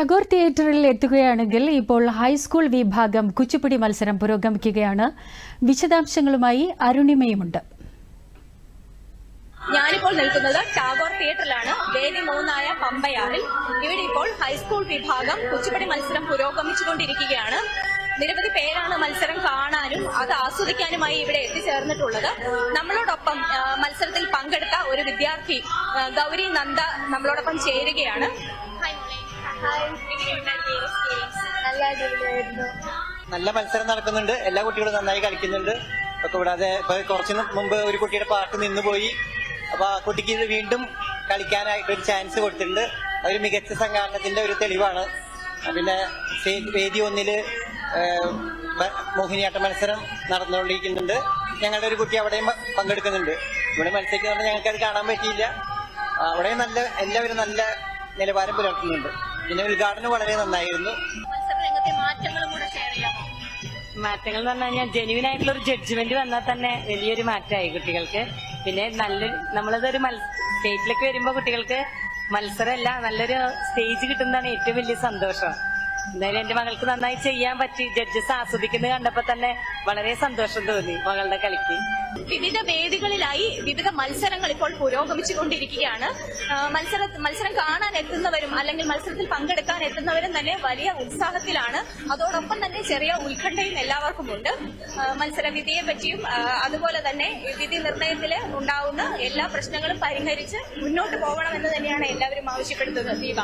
ടാഗോർ തിയേറ്ററിൽ എത്തുകയാണെങ്കിൽ ഇപ്പോൾ ഹൈസ്കൂൾ വിഭാഗം കുച്ചിപ്പുടി മത്സരം പുരോഗമിക്കുകയാണ്. വിശദാംശങ്ങളുമായി അരുണിമയുമുണ്ട്. ഞാനിപ്പോൾ നിൽക്കുന്നത് ടാഗോർ തിയേറ്ററിലാണ്. വേദി മൂന്നായ പമ്പയാറിൽ. ഇവിടെ ഇപ്പോൾ ഹൈസ്കൂൾ വിഭാഗം കുച്ചിപ്പടി മത്സരം പുരോഗമിച്ചുകൊണ്ടിരിക്കുകയാണ്. നിരവധി പേരാണ് മത്സരം കാണാനും അത് ആസ്വദിക്കാനുമായി ഇവിടെ എത്തിച്ചേർന്നിട്ടുള്ളത്. നമ്മളോടൊപ്പം മത്സരത്തിൽ പങ്കെടുത്ത ഒരു വിദ്യാർത്ഥി ഗൗരി നന്ദ നമ്മളോടൊപ്പം ചേരുകയാണ്. നല്ല നല്ല മത്സരം നടക്കുന്നുണ്ട്. എല്ലാ കുട്ടികളും നന്നായി കളിക്കുന്നുണ്ട്. ഒക്കെ കൂടാതെ ഇപ്പൊ കുറച്ച് മുമ്പ് ഒരു കുട്ടിയുടെ പാട്ട് നിന്നുപോയി അപ്പൊ ആ കുട്ടിക്ക് വീണ്ടും കളിക്കാനായിട്ട് ഒരു ചാൻസ് കൊടുത്തിട്ടുണ്ട്. അതൊരു മികച്ച സംഘാടനത്തിന്റെ ഒരു തെളിവാണ്. പിന്നെ വേദി ഒന്നിൽ മോഹിനിയാട്ട മത്സരം നടന്നുകൊണ്ടിരിക്കുന്നുണ്ട്. ഞങ്ങളുടെ ഒരു കുട്ടി അവിടെയും പങ്കെടുക്കുന്നുണ്ട്. ഇവിടെ മത്സരിക്കുന്നതുകൊണ്ട് ഞങ്ങൾക്ക് അത് കാണാൻ പറ്റിയില്ല. അവിടെ നല്ല എല്ലാവരും നല്ല നിലവാരം പുലർത്തുന്നുണ്ട്. പിന്നെ ഉദ്ഘാടനം വളരെ നന്നായിരുന്നു. മാറ്റങ്ങൾ എന്ന് പറഞ്ഞു കഴിഞ്ഞാൽ ജെനുവിൻ ആയിട്ടുള്ള ഒരു ജഡ്ജ്മെന്റ് വന്നാൽ തന്നെ വലിയൊരു മാറ്റമായി കുട്ടികൾക്ക്. പിന്നെ നല്ല നമ്മളതൊരു സ്റ്റേറ്റിലേക്ക് വരുമ്പോൾ കുട്ടികൾക്ക് മത്സരമല്ല നല്ലൊരു സ്റ്റേജ് കിട്ടുന്നതാണ് ഏറ്റവും വലിയ സന്തോഷം. എന്തായാലും എന്റെ മകൾക്ക് നന്നായി ചെയ്യാൻ പറ്റി. ജഡ്ജസ് ആസ്വദിക്കുന്നത് കണ്ടപ്പോ തന്നെ വളരെ സന്തോഷം തോന്നി മകളുടെ കളിക്ക്. വിവിധ വേദികളിലായി വിവിധ മത്സരങ്ങൾ ഇപ്പോൾ പുരോഗമിച്ചുകൊണ്ടിരിക്കുകയാണ്. കൊണ്ടിരിക്കുകയാണ് മത്സര മത്സരം കാണാൻ എത്തുന്നവരും അല്ലെങ്കിൽ മത്സരത്തിൽ പങ്കെടുക്കാൻ എത്തുന്നവരും തന്നെ വലിയ ഉത്സാഹത്തിലാണ്. അതോടൊപ്പം തന്നെ ചെറിയ ഉത്കണ്ഠയും എല്ലാവർക്കും ഉണ്ട് മത്സര വിധിയെ പറ്റിയും അതുപോലെ തന്നെ വിധി നിർണയത്തിൽ ഉണ്ടാവുന്ന എല്ലാ പ്രശ്നങ്ങളും പരിഹരിച്ച് മുന്നോട്ട് പോകണമെന്ന് തന്നെയാണ് എല്ലാവരും ആവശ്യപ്പെടുന്നത്. ദീപ.